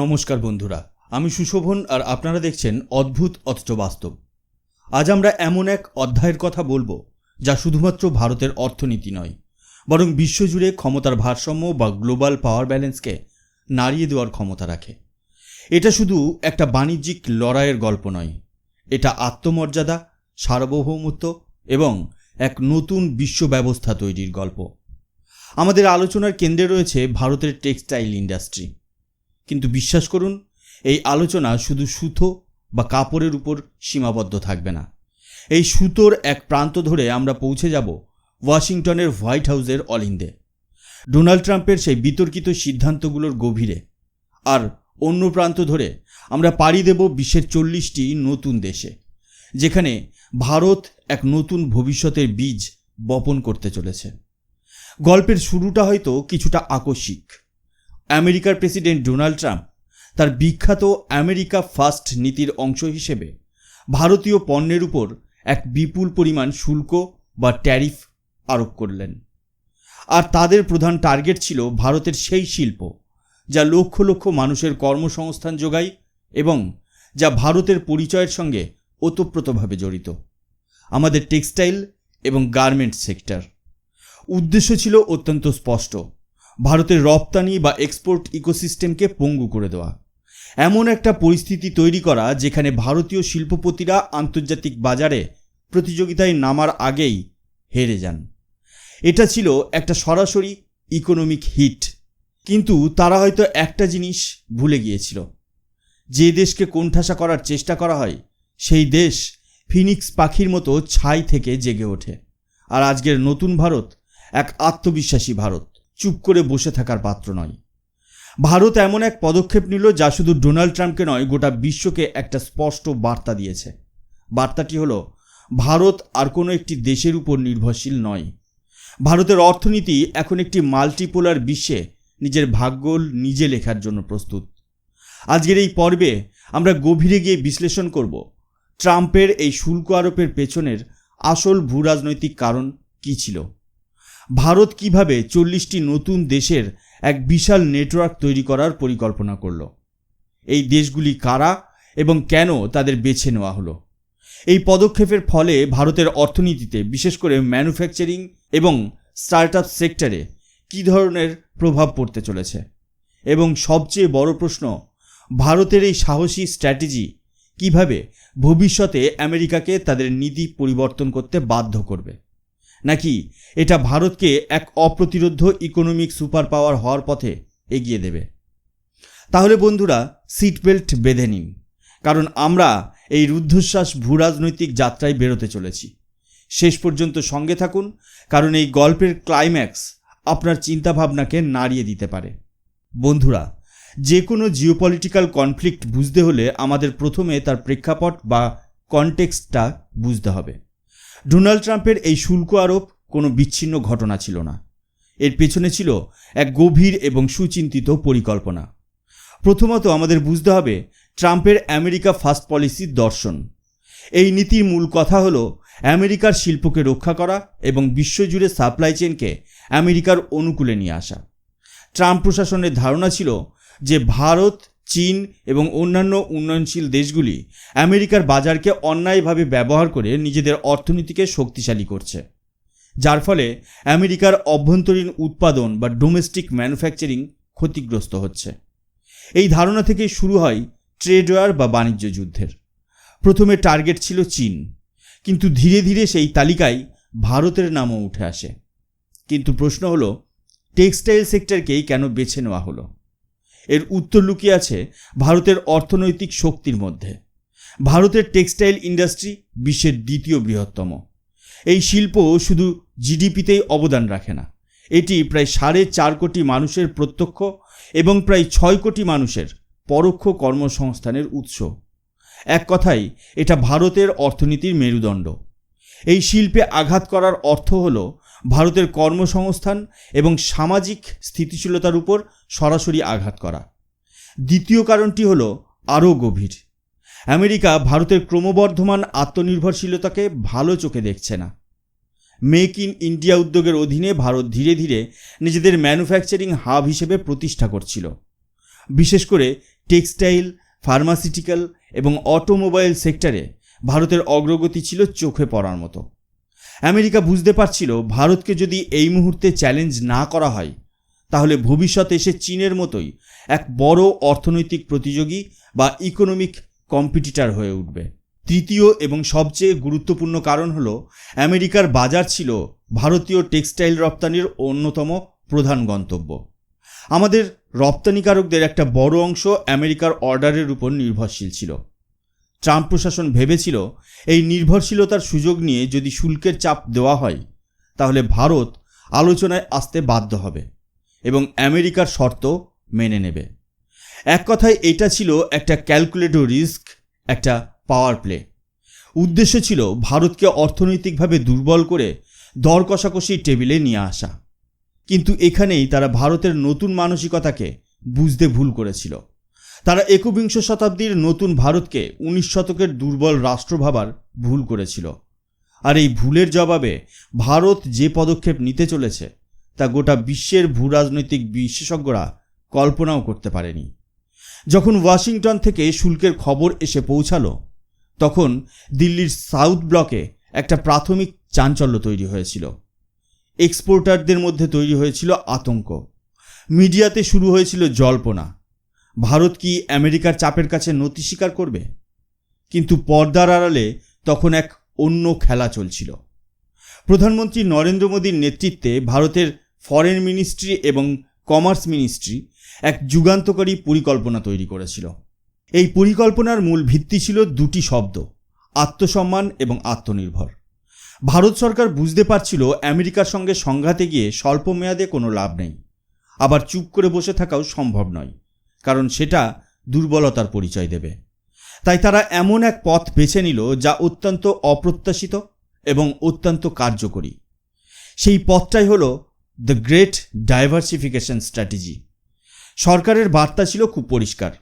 নমস্কার বন্ধুরা, আমি সুশোভন আর আপনারা দেখছেন অদ্ভুত অথচ বাস্তব আজ আমরা এমন এক অধ্যায়ের কথা বলব, যা শুধুমাত্র ভারতের অর্থনীতি নয়, বরং বিশ্বজুড়ে ক্ষমতার ভারসাম্য বা গ্লোবাল পাওয়ার ব্যালেন্সকে নাড়িয়ে দেওয়ার ক্ষমতা রাখে। এটা শুধু একটা বাণিজ্যিক লড়াইয়ের গল্প নয়, এটা আত্মমর্যাদা, সার্বভৌমত্ব এবং এক নতুন বিশ্ব ব্যবস্থা তৈরির গল্প। আমাদের আলোচনার কেন্দ্রে রয়েছে ভারতের টেক্সটাইল ইন্ডাস্ট্রি। কিন্তু বিশ্বাস করুন, এই আলোচনা শুধু সুতো বা কাপড়ের উপর সীমাবদ্ধ থাকবে না। এই সুতোর এক প্রান্ত ধরে আমরা পৌঁছে যাব ওয়াশিংটনের হোয়াইট হাউসের অলিন্দে। ডোনাল্ড ট্রাম্পের সেই বিতর্কিত সিদ্ধান্তগুলোর গভীরে। আর অন্য প্রান্ত ধরে আমরা পাড়ি দেব বিশ্বের চল্লিশটি নতুন দেশে, যেখানে ভারত এক নতুন ভবিষ্যতের বীজ বপন করতে চলেছে। গল্পের শুরুটা হয়তো কিছুটা আকস্মিক। আমেরিকার প্রেসিডেন্ট ডোনাল্ড ট্রাম্প তার বিখ্যাত আমেরিকা ফার্স্ট নীতির অংশ হিসেবে ভারতীয় পণ্যের উপর এক বিপুল পরিমাণ শুল্ক বা ট্যারিফ আরোপ করলেন। আর তাদের প্রধান টার্গেট ছিল ভারতের সেই শিল্প, যা লক্ষ লক্ষ মানুষের কর্মসংস্থান যোগায় এবং যা ভারতের পরিচয়ের সঙ্গে ওতপ্রোতভাবে জড়িত। আমাদের টেক্সটাইল এবং গার্মেন্টস সেক্টর। উদ্দেশ্য ছিল অত্যন্ত স্পষ্ট ভারতের রপ্তানি বা এক্সপোর্ট ইকোসিস্টেমকে পঙ্গু করে দেওয়া। এমন একটা পরিস্থিতি তৈরি করা যেখানে ভারতীয় শিল্পপতিরা আন্তর্জাতিক বাজারে প্রতিযোগিতায় নামার আগেই হেরে যান। এটা ছিল একটা সরাসরি ইকোনমিক হিট কিন্তু তারা হয়তো একটা জিনিস ভুলে গিয়েছিল। যে দেশকে কোণঠাসা করার চেষ্টা করা হয়, সেই দেশ ফিনিক্স পাখির মতো ছাই থেকে জেগে ওঠে। আর আজকের নতুন ভারত এক আত্মবিশ্বাসী ভারত। চুপ করে বসে থাকার পাত্র নয়। ভারত এমন এক পদক্ষেপ নিল যা শুধু ডোনাল্ড ট্রাম্পকে নয়, গোটা বিশ্বকে একটা স্পষ্ট বার্তা দিয়েছে। বার্তাটি হলো, ভারত আর কোনো একটি দেশের উপর নির্ভরশীল নয়। ভারতের অর্থনীতি এখন একটি মাল্টিপোলার বিশ্বে নিজের ভাগ্য নিজে লেখার জন্য প্রস্তুত। আজকের এই পর্বে আমরা গভীরে গিয়ে বিশ্লেষণ করব, ট্রাম্পের এই শুল্ক আরোপের পেছনের আসল ভূরাজনৈতিক কারণ কী ছিল। ভারত কীভাবে চল্লিশটি নতুন দেশের এক বিশাল নেটওয়ার্ক তৈরি করার পরিকল্পনা করল? এই দেশগুলি কারা এবং কেন তাদের বেছে নেওয়া হলো? এই পদক্ষেপের ফলে ভারতের অর্থনীতিতে, বিশেষ করে ম্যানুফ্যাকচারিং এবং স্টার্ট আপ সেক্টরে, কী ধরনের প্রভাব পড়তে চলেছে? এবং সবচেয়ে বড় প্রশ্ন, ভারতের এই সাহসী স্ট্র্যাটেজি কীভাবে ভবিষ্যতে আমেরিকাকে তাদের নীতি পরিবর্তন করতে বাধ্য করবে? নাকি এটা ভারতকে এক অপ্রতিরোধ ইকোনমিক সুপার পাওয়ার হওয়ার পথে এগিয়ে দেবে? তাহলে বন্ধুরা সিট বেল্ট বেঁধে নিন। কারণ আমরা এই রুদ্ধশ্বাস ভূরাজনৈতিক যাত্রায় বেরোতে চলেছি। শেষ পর্যন্ত সঙ্গে থাকুন, কারণ এই গল্পের ক্লাইম্যাক্স আপনার চিন্তাভাবনাকে নাড়িয়ে দিতে পারে। বন্ধুরা যে কোনো জিওপলিটিক্যাল কনফ্লিক্ট বুঝতে হলে আমাদের প্রথমে তার প্রেক্ষাপট বা কনটেক্সটটা বুঝতে হবে। ডোনাল্ড ট্রাম্পের এই শুল্ক আরোপ কোনো বিচ্ছিন্ন ঘটনা ছিল না। এর পেছনে ছিল এক গভীর এবং সুচিন্তিত পরিকল্পনা। প্রথমত আমাদের বুঝতে হবে ট্রাম্পের আমেরিকা ফার্স্ট পলিসির দর্শন। এই নীতির মূল কথা হল আমেরিকার শিল্পকে রক্ষা করা এবং বিশ্বজুড়ে সাপ্লাই চেনকে আমেরিকার অনুকূলে নিয়ে আসা। ট্রাম্প প্রশাসনের ধারণা ছিল যে ভারত চীন এবং অন্যান্য উন্নয়নশীল দেশগুলি আমেরিকার বাজারকে অন্যায়ভাবে ব্যবহার করে নিজেদের অর্থনীতিকে শক্তিশালী করছে। যার ফলে আমেরিকার অভ্যন্তরীণ উৎপাদন বা ডোমেস্টিক ম্যানুফ্যাকচারিং ক্ষতিগ্রস্ত হচ্ছে। এই ধারণা থেকে শুরু হয় ট্রেড ওয়ার বা বাণিজ্য যুদ্ধের। প্রথমে টার্গেট ছিল চীন, কিন্তু ধীরে ধীরে সেই তালিকায় ভারতের নামও উঠে আসে। কিন্তু প্রশ্ন হলো টেক্সটাইল সেক্টরকেই কেন বেছে নেওয়া হলো? এর উত্তর লুকিয়ে আছে ভারতের অর্থনৈতিক শক্তির মধ্যে। ভারতের টেক্সটাইল ইন্ডাস্ট্রি বিশ্বের দ্বিতীয় বৃহত্তম। এই শিল্প শুধু জিডিপিতেই অবদান রাখে না। এটি প্রায় সাড়ে চার কোটি মানুষের প্রত্যক্ষ এবং প্রায় ছয় কোটি মানুষের পরোক্ষ কর্মসংস্থানের উৎস। এক কথায়, এটা ভারতের অর্থনীতির মেরুদণ্ড। এই শিল্পে আঘাত করার অর্থ হল ভারতের কর্মসংস্থান এবং সামাজিক স্থিতিশীলতার উপর সরাসরি আঘাত করা। দ্বিতীয় কারণটি হল আরও গভীর। আমেরিকা ভারতের ক্রমবর্ধমান আত্মনির্ভরশীলতাকে ভালো চোখে দেখছে না। মেক ইন ইন্ডিয়া উদ্যোগের অধীনে ভারত ধীরে ধীরে নিজেদের ম্যানুফ্যাকচারিং হাব হিসেবে প্রতিষ্ঠা করছিল। বিশেষ করে টেক্সটাইল, ফার্মাসিউটিক্যাল এবং অটোমোবাইল সেক্টরে ভারতের অগ্রগতি ছিল চোখে পড়ার মতো। আমেরিকা বুঝতে পারছিল ভারতকে যদি এই মুহূর্তে চ্যালেঞ্জ না করা হয়, তাহলে ভবিষ্যতে এসে চীনের মতোই এক বড় অর্থনৈতিক প্রতিযোগী বা ইকোনমিক কম্পিটিটার হয়ে উঠবে। তৃতীয় এবং সবচেয়ে গুরুত্বপূর্ণ কারণ হল, আমেরিকার বাজার ছিল ভারতীয় টেক্সটাইল রপ্তানির অন্যতম প্রধান গন্তব্য। আমাদের রপ্তানিকারকদের একটা বড় অংশ আমেরিকার অর্ডারের উপর নির্ভরশীল ছিল। ট্রাম্প প্রশাসন ভেবেছিল, এই নির্ভরশীলতার সুযোগ নিয়ে যদি শুল্কের চাপ দেওয়া হয়, তাহলে ভারত আলোচনায় আসতে বাধ্য হবে এবং আমেরিকার শর্ত মেনে নেবে। এক কথায় এটা ছিল একটা ক্যালকুলেটর রিস্ক একটা পাওয়ার প্লে উদ্দেশ্য ছিল ভারতকে অর্থনৈতিকভাবে দুর্বল করে দর কষাকষি টেবিলে নিয়ে আসা। কিন্তু এখানেই তারা ভারতের নতুন মানসিকতাকে বুঝতে ভুল করেছিল। তারা একবিংশ শতাব্দীর নতুন ভারতকে উনিশ শতকের দুর্বল রাষ্ট্র ভাবার ভুল করেছিল। আর এই ভুলের জবাবে ভারত যে পদক্ষেপ নিতে চলেছে, তা গোটা বিশ্বের ভূরাজনৈতিক বিশেষজ্ঞরা কল্পনাও করতে পারেনি। যখন ওয়াশিংটন থেকে শুল্কের খবর এসে পৌঁছালো, তখন দিল্লির সাউথ ব্লকে একটা প্রাথমিক চাঞ্চল্য তৈরি হয়েছিল। এক্সপোর্টারদের মধ্যে তৈরি হয়েছিল আতঙ্ক। মিডিয়াতে শুরু হয়েছিল জল্পনা। ভারত কি আমেরিকার চাপের কাছে নতি স্বীকার করবে? কিন্তু পর্দার আড়ালে তখন এক অন্য খেলা চলছিল। প্রধানমন্ত্রী নরেন্দ্র মোদীর নেতৃত্বে ভারতের ফরেন মিনিস্ট্রি এবং কমার্স মিনিস্ট্রি এক যুগান্তকারী পরিকল্পনা তৈরি করেছিল। এই পরিকল্পনার মূল ভিত্তি ছিল দুটি শব্দ, আত্মসম্মান এবং আত্মনির্ভর। ভারত সরকার বুঝতে পারছিল আমেরিকার সঙ্গে সংঘাতে গিয়ে স্বল্প মেয়াদে কোনো লাভ নেই। আবার চুপ করে বসে থাকাও সম্ভব নয়। কারণ সেটা দুর্বলতার পরিচয় দেবে। তাই তারা এমন এক পথ বেছে নিল যা অত্যন্ত অপ্রত্যাশিত এবং অত্যন্ত কার্যকরী। সেই পথটাই হল দ্য গ্রেট ডাইভার্সিফিকেশন স্ট্র্যাটেজি সরকারের বার্তা ছিল খুব পরিষ্কার।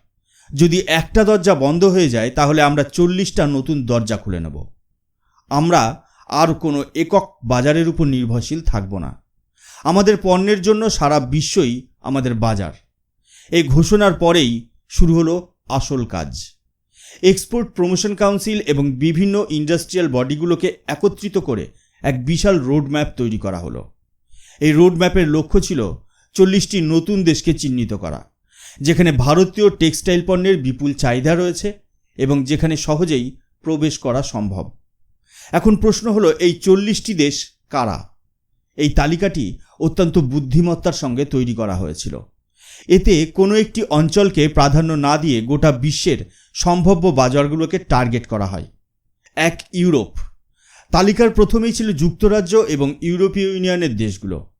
যদি একটা দরজা বন্ধ হয়ে যায়, তাহলে আমরা চল্লিশটা নতুন দরজা খুলে নেব। আমরা আর কোনো একক বাজারের উপর নির্ভরশীল থাকব না। আমাদের পণ্যের জন্য সারা বিশ্বই আমাদের বাজার। এই ঘোষণার পরেই শুরু হলো আসল কাজ। এক্সপোর্ট প্রমোশন কাউন্সিল এবং বিভিন্ন ইন্ডাস্ট্রিয়াল বডিগুলোকে একত্রিত করে এক বিশাল রোডম্যাপ তৈরি করা হলো। এই রোডম্যাপের লক্ষ্য ছিল চল্লিশটি নতুন দেশকে চিহ্নিত করা, যেখানে ভারতীয় টেক্সটাইল পণ্যের বিপুল চাহিদা রয়েছে এবং যেখানে সহজেই প্রবেশ করা সম্ভব। এখন প্রশ্ন হলো, এই চল্লিশটি দেশ কারা? এই তালিকাটি অত্যন্ত বুদ্ধিমত্তার সঙ্গে তৈরি করা হয়েছিল। এতে কোনো একটি অঞ্চলকে প্রাধান্য না দিয়ে গোটা বিশ্বের সম্ভাব্য বাজারগুলোকে টার্গেট করা হয়। এক ইউরোপ। তালিকার প্রথমেই ছিল যুক্তরাজ্য এবং ইউরোপীয় ইউনিয়নের দেশগুলো।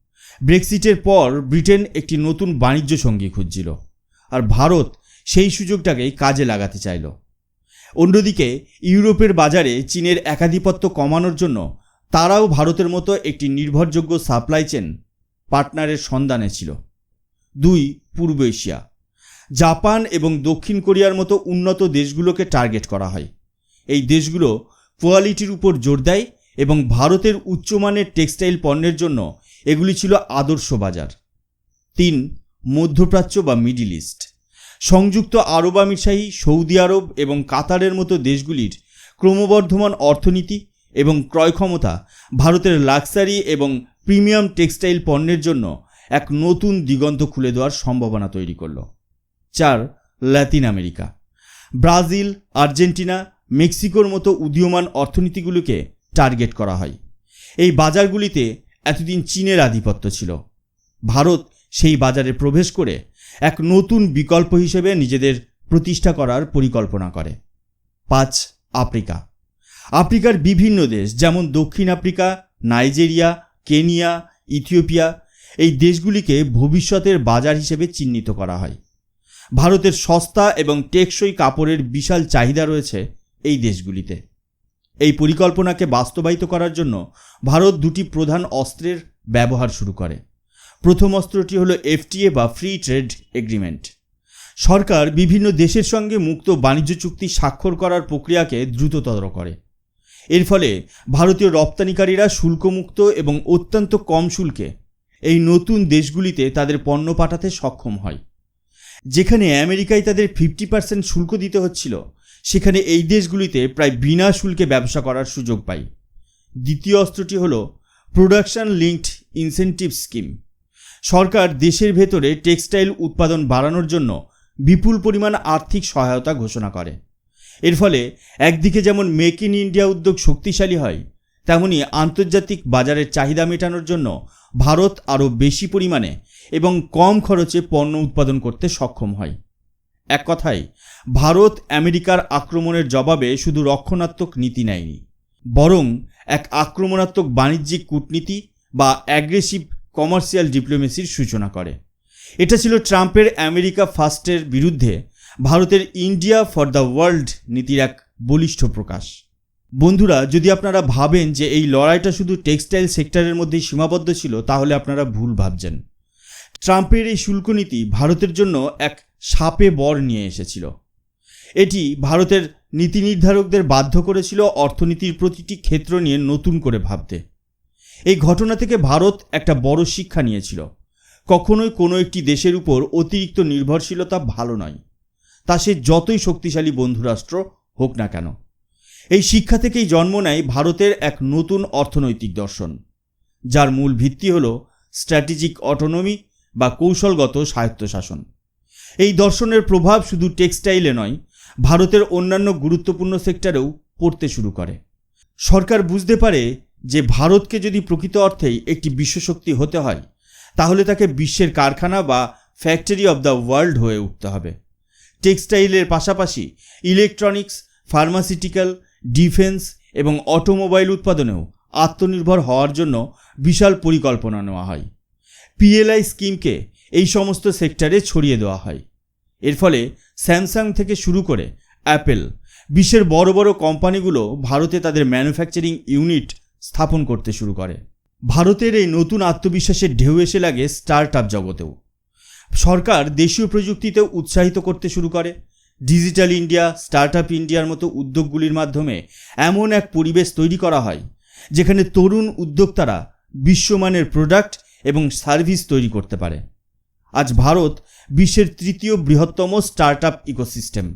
ব্রেক্সিটের পর ব্রিটেন একটি নতুন বাণিজ্য সঙ্গী খুঁজছিল আর ভারত সেই সুযোগটাকেই কাজে লাগাতে চাইল। অন্যদিকে, ইউরোপের বাজারে চীনের একাধিপত্য কমানোর জন্য তারাও ভারতের মতো একটি নির্ভরযোগ্য সাপ্লাই চেন পার্টনারের সন্ধানে ছিল। দুই, পূর্ব এশিয়া। জাপান এবং দক্ষিণ কোরিয়ার মতো উন্নত দেশগুলোকে টার্গেট করা হয়। এই দেশগুলো কোয়ালিটির উপর জোর দেয় এবং ভারতের উচ্চমানের টেক্সটাইল পণ্যের জন্য এগুলি ছিল আদর্শ বাজার। তিন, মধ্যপ্রাচ্য বা মিডিল ইস্ট। সংযুক্ত আরব আমিরশাহী, সৌদি আরব এবং কাতারের মতো দেশগুলির ক্রমবর্ধমান অর্থনীতি এবং ক্রয় ক্ষমতা ভারতের লাক্সারি এবং প্রিমিয়াম টেক্সটাইল পণ্যের জন্য এক নতুন দিগন্ত খুলে দেওয়ার সম্ভাবনা তৈরি করল। চার, ল্যাতিন আমেরিকা। ব্রাজিল, আর্জেন্টিনা, মেক্সিকোর মতো উদীয়মান অর্থনীতিগুলোকে টার্গেট করা হয়। এই বাজারগুলিতে এতদিন চীনের আধিপত্য ছিল। ভারত সেই বাজারে প্রবেশ করে এক নতুন বিকল্প হিসেবে নিজেদের প্রতিষ্ঠা করার পরিকল্পনা করে। পাঁচ, আফ্রিকা। আফ্রিকার বিভিন্ন দেশ, যেমন দক্ষিণ আফ্রিকা, নাইজেরিয়া, কেনিয়া, ইথিওপিয়া এই দেশগুলিকে ভবিষ্যতের বাজার হিসেবে চিহ্নিত করা হয়। ভারতের সস্তা এবং টেকসই কাপড়ের বিশাল চাহিদা রয়েছে এই দেশগুলিতে। এই পরিকল্পনাকে বাস্তবায়িত করার জন্য ভারত দুটি প্রধান অস্ত্রের ব্যবহার শুরু করে। প্রথম অস্ত্রটি হলো এফটিএ বা ফ্রি ট্রেড এগ্রিমেন্ট সরকার বিভিন্ন দেশের সঙ্গে মুক্ত বাণিজ্য চুক্তি স্বাক্ষর করার প্রক্রিয়াকে দ্রুততর করে। এর ফলে ভারতীয় রপ্তানিকারীরা শুল্কমুক্ত এবং অত্যন্ত কম শুল্কে এই নতুন দেশগুলিতে তাদের পণ্য পাঠাতে সক্ষম হয়। যেখানে আমেরিকায় তাদের ফিফটি পার্সেন্ট শুল্ক দিতে হচ্ছিল, সেখানে এই দেশগুলিতে প্রায় বিনা শুল্কে ব্যবসা করার সুযোগ পাই। দ্বিতীয় অস্ত্রটি হল প্রোডাকশন লিঙ্কড ইনসেন্টিভ স্কিম সরকার দেশের ভেতরে টেক্সটাইল উৎপাদন বাড়ানোর জন্য বিপুল পরিমাণ আর্থিক সহায়তা ঘোষণা করে। এর ফলে একদিকে যেমন মেক ইন ইন্ডিয়া উদ্যোগ শক্তিশালী হয়, তেমনি আন্তর্জাতিক বাজারের চাহিদা মেটানোর জন্য ভারত আরও বেশি পরিমাণে এবং কম খরচে পণ্য উৎপাদন করতে সক্ষম হয়। এক কথায়, ভারত আমেরিকার আক্রমণের জবাবে শুধু রক্ষণাত্মক নীতি নেয়নি, বরং এক আক্রমণাত্মক বাণিজ্যিক কূটনীতি বা অ্যাগ্রেসিভ কমার্শিয়াল ডিপ্লোমেসির সূচনা করে। এটা ছিল ট্রাম্পের আমেরিকা ফার্স্টের বিরুদ্ধে ভারতের ইন্ডিয়া ফর দ্য ওয়ার্ল্ড নীতির এক বলিষ্ঠ প্রকাশ। বন্ধুরা, যদি আপনারা ভাবেন যে এই লড়াইটা শুধু টেক্সটাইল সেক্টরের মধ্যেই সীমাবদ্ধ ছিল, তাহলে আপনারা ভুল ভাবছেন। ট্রাম্পের এই শুল্ক নীতি ভারতের জন্য এক সাপে বর নিয়ে এসেছিল। এটি ভারতের নীতি নির্ধারকদের বাধ্য করেছিল অর্থনীতির প্রতিটি ক্ষেত্র নিয়ে নতুন করে ভাবতে। এই ঘটনা থেকে ভারত একটা বড় শিক্ষা নিয়েছিল। কখনোই কোনো একটি দেশের উপর অতিরিক্ত নির্ভরশীলতা ভালো নয়। তা সে যতই শক্তিশালী বন্ধুরাষ্ট্র হোক না কেন। এই শিক্ষা থেকেই জন্ম নেয় ভারতের এক নতুন অর্থনৈতিক দর্শন, যার মূল ভিত্তি হল স্ট্র্যাটেজিক অটোনমি বা কৌশলগত স্বায়ত্তশাসন। এই দর্শনের প্রভাব শুধু টেক্সটাইলে নয়, ভারতের অন্যান্য গুরুত্বপূর্ণ সেক্টরেও পড়তে শুরু করে। সরকার বুঝতে পারে যে ভারতকে যদি প্রকৃত অর্থেই একটি বিশ্বশক্তি হতে হয়, তাহলে তাকে বিশ্বের কারখানা বা ফ্যাক্টরি অব দ্য ওয়ার্ল্ড হয়ে উঠতে হবে। টেক্সটাইলের পাশাপাশি ইলেকট্রনিক্স, ফার্মাসিউটিক্যাল ডিফেন্স এবং অটোমোবাইল উৎপাদনেও আত্মনির্ভর হওয়ার জন্য বিশাল পরিকল্পনা নেওয়া হয়। পিএলআই স্কিমকে এই সমস্ত সেক্টরে ছড়িয়ে দেওয়া হয়। এর ফলে স্যামসাং থেকে শুরু করে অ্যাপেল বিশ্বের বড় বড় কোম্পানিগুলো ভারতে তাদের ম্যানুফ্যাকচারিং ইউনিট স্থাপন করতে শুরু করে। ভারতের এই নতুন আত্মবিশ্বাসের ঢেউ এসে লাগে স্টার্ট আপ জগতেও। সরকার দেশীয় প্রযুক্তিতেও উৎসাহিত করতে শুরু করে। ডিজিটাল ইন্ডিয়া স্টার্ট আপ ইন্ডিয়ার মতো উদ্যোগগুলির মাধ্যমে এমন এক পরিবেশ তৈরি করা হয়, যেখানে তরুণ উদ্যোক্তারা বিশ্বমানের প্রোডাক্ট এবং সার্ভিস তৈরি করতে পারে। আজ ভারত বিশ্বের তৃতীয় বৃহত্তম স্টার্ট আপ ইকোসিস্টেম।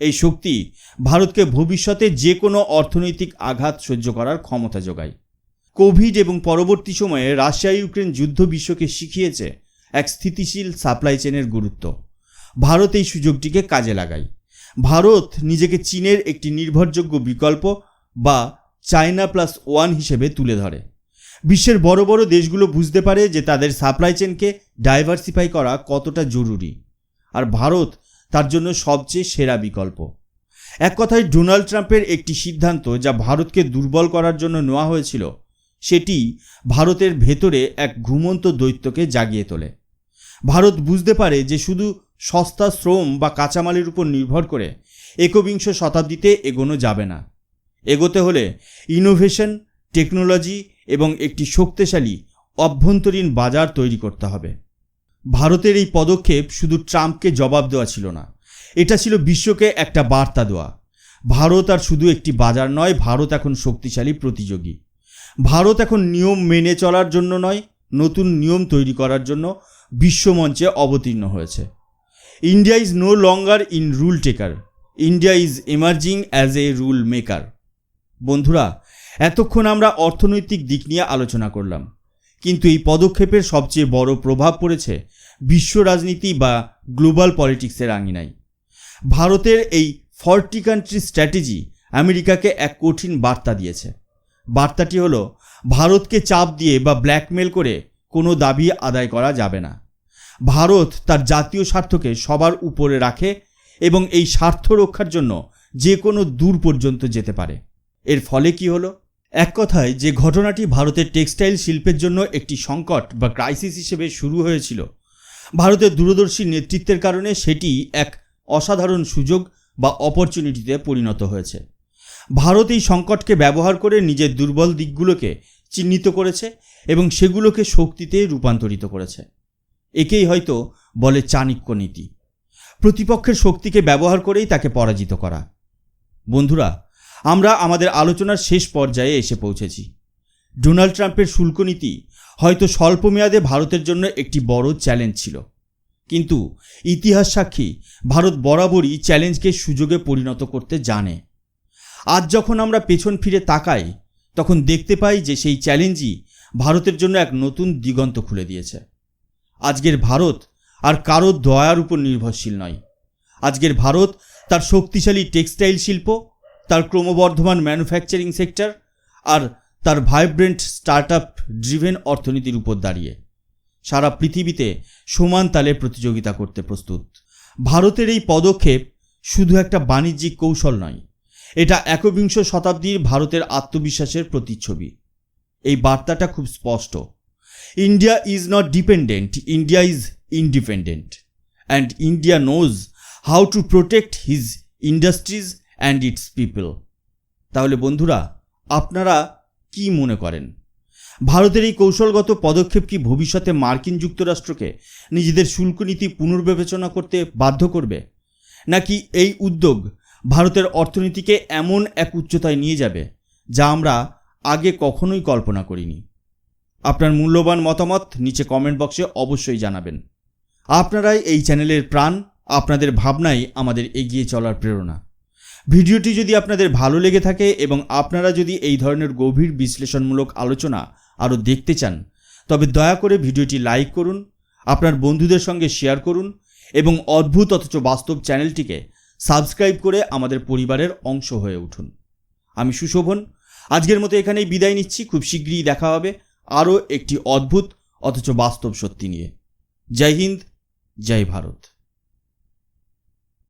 এই শক্তি ভারতকে ভবিষ্যতে যে কোনো অর্থনৈতিক আঘাত সহ্য করার ক্ষমতা যোগায়। কোভিড এবং পরবর্তী সময়ে রাশিয়া ইউক্রেন যুদ্ধ বিশ্বকে শিখিয়েছে এক স্থিতিশীল সাপ্লাই চেনের গুরুত্ব। ভারত এই সুযোগটিকে কাজে লাগায়। ভারত নিজেকে চীনের একটি নির্ভরযোগ্য বিকল্প বা চায়না প্লাস ওয়ান হিসেবে তুলে ধরে। বিশ্বের বড় বড় দেশগুলো বুঝতে পারে যে তাদের সাপ্লাই চেনকে ডাইভার্সিফাই করা কতটা জরুরি। আর ভারত তার জন্য সবচেয়ে সেরা বিকল্প। এক কথায় ডোনাল্ড ট্রাম্পের একটি সিদ্ধান্ত যা ভারতকে দুর্বল করার জন্য নেওয়া হয়েছিল, সেটি ভারতের ভেতরে এক ঘুমন্ত দৈত্যকে জাগিয়ে তোলে। ভারত বুঝতে পারে যে শুধু সস্তা শ্রম বা কাঁচামালের উপর নির্ভর করে একবিংশ শতাব্দীতে এগোনো যাবে না। এগোতে হলে ইনোভেশন টেকনোলজি এবং একটি শক্তিশালী অভ্যন্তরীণ বাজার তৈরি করতে হবে। ভারতের এই পদক্ষেপ শুধু ট্রাম্পকে জবাব দেওয়া ছিল না, এটা ছিল বিশ্বকে একটা বার্তা দেওয়া। ভারত আর শুধু একটি বাজার নয়, ভারত এখন শক্তিশালী প্রতিযোগী। ভারত এখন নিয়ম মেনে চলার জন্য নয়, নতুন নিয়ম তৈরি করার জন্য বিশ্বমঞ্চে অবতীর্ণ হয়েছে। India is no longer in rule taker India is emerging as a rule maker বন্ধুরা, এতক্ষণ আমরা অর্থনৈতিক দিক নিয়ে আলোচনা করলাম। কিন্তু এই পদক্ষেপের সবচেয়ে বড় প্রভাব পড়েছে বিশ্ব রাজনীতি বা গ্লোবাল পলিটিক্সের আঙিনায় ভারতের এই ফর্টি কান্ট্রি স্ট্র্যাটেজি আমেরিকাকে এক কঠিন বার্তা দিয়েছে। বার্তাটি হলো, ভারতকে চাপ দিয়ে বা ব্ল্যাকমেল করে কোনো দাবি আদায় করা যাবে না। ভারত তার জাতীয় স্বার্থকে সবার উপরে রাখে এবং এই স্বার্থ রক্ষার জন্য যে কোনো দূর পর্যন্ত যেতে পারে। এর ফলে কি হলো? এক কথায়, যে ঘটনাটি ভারতের টেক্সটাইল শিল্পের জন্য একটি সংকট বা ক্রাইসিস হিসেবে শুরু হয়েছিল, ভারতের দূরদর্শী নেতৃত্বের কারণে সেটি এক অসাধারণ সুযোগ বা অপরচুনিটিতে পরিণত হয়েছে। ভারত এই সংকটকে ব্যবহার করে নিজের দুর্বল দিকগুলোকে চিহ্নিত করেছে এবং সেগুলোকে শক্তিতে রূপান্তরিত করেছে। একেই হয়তো বলে চাণক্য নীতি। প্রতিপক্ষের শক্তিকে ব্যবহার করেই তাকে পরাজিত করা। বন্ধুরা, আমরা আমাদের আলোচনার শেষ পর্যায়ে এসে পৌঁছেছি। ডোনাল্ড ট্রাম্পের শুল্ক নীতি হয়তো স্বল্প মেয়াদে ভারতের জন্য একটি বড় চ্যালেঞ্জ ছিল। কিন্তু ইতিহাস সাক্ষী, ভারত বরাবরই চ্যালেঞ্জকে সুযোগে পরিণত করতে জানে। আজ যখন আমরা পেছন ফিরে তাকাই, তখন দেখতে পাই যে সেই চ্যালেঞ্জই ভারতের জন্য এক নতুন দিগন্ত খুলে দিয়েছে। আজকের ভারত আর কারও দয়ার উপর নির্ভরশীল নয়। আজকের ভারত তার শক্তিশালী টেক্সটাইল শিল্প, তার ক্রমবর্ধমান ম্যানুফ্যাকচারিং সেক্টর আর তার ভাইব্রেন্ট স্টার্ট আপ ড্রিভেন অর্থনীতির উপর দাঁড়িয়ে। সারা পৃথিবীতে সমান তালে প্রতিযোগিতা করতে প্রস্তুত। ভারতের এই পদক্ষেপ শুধু একটা বাণিজ্যিক কৌশল নয়, এটা একবিংশ শতাব্দীর ভারতের আত্মবিশ্বাসের প্রতিচ্ছবি। এই বার্তাটা খুব স্পষ্ট। India is not dependent India is independent and India knows how to protect his industries and its people তাহলে বন্ধুরা, আপনারা কি মনে করেন? ভারতের এই কৌশলগত পদক্ষেপ কি ভবিষ্যতে মার্কিন যুক্তরাষ্ট্রকে নিজেদের শুল্ক নীতি পুনর্বিবেচনা করতে বাধ্য করবে? নাকি এই উদ্যোগ ভারতের অর্থনীতিকে এমন এক উচ্চতায় নিয়ে যাবে যা আমরা আগে কখনোই কল্পনা করিনি? আপনার মূল্যবান মতামত নিচে কমেন্ট বক্সে অবশ্যই জানাবেন। আপনারাই এই চ্যানেলের প্রাণ, আপনাদের ভাবনাই আমাদের এগিয়ে চলার প্রেরণা। ভিডিওটি যদি আপনাদের ভালো লেগে থাকে এবং আপনারা যদি এই ধরনের গভীর বিশ্লেষণমূলক আলোচনা আরও দেখতে চান, তবে দয়া করে ভিডিওটি লাইক করুন, আপনার বন্ধুদের সঙ্গে শেয়ার করুন এবং অদ্ভুত অথচ বাস্তব চ্যানেলটিকে সাবস্ক্রাইব করে আমাদের পরিবারের অংশ হয়ে উঠুন। আমি সুশোভন, আজকের মতো এখানেই বিদায় নিচ্ছি, খুব শীঘ্রই দেখা হবে। আরও একটি অদ্ভুত অথচ বাস্তব সত্যি নিয়ে। জয় হিন্দ জয় ভারত।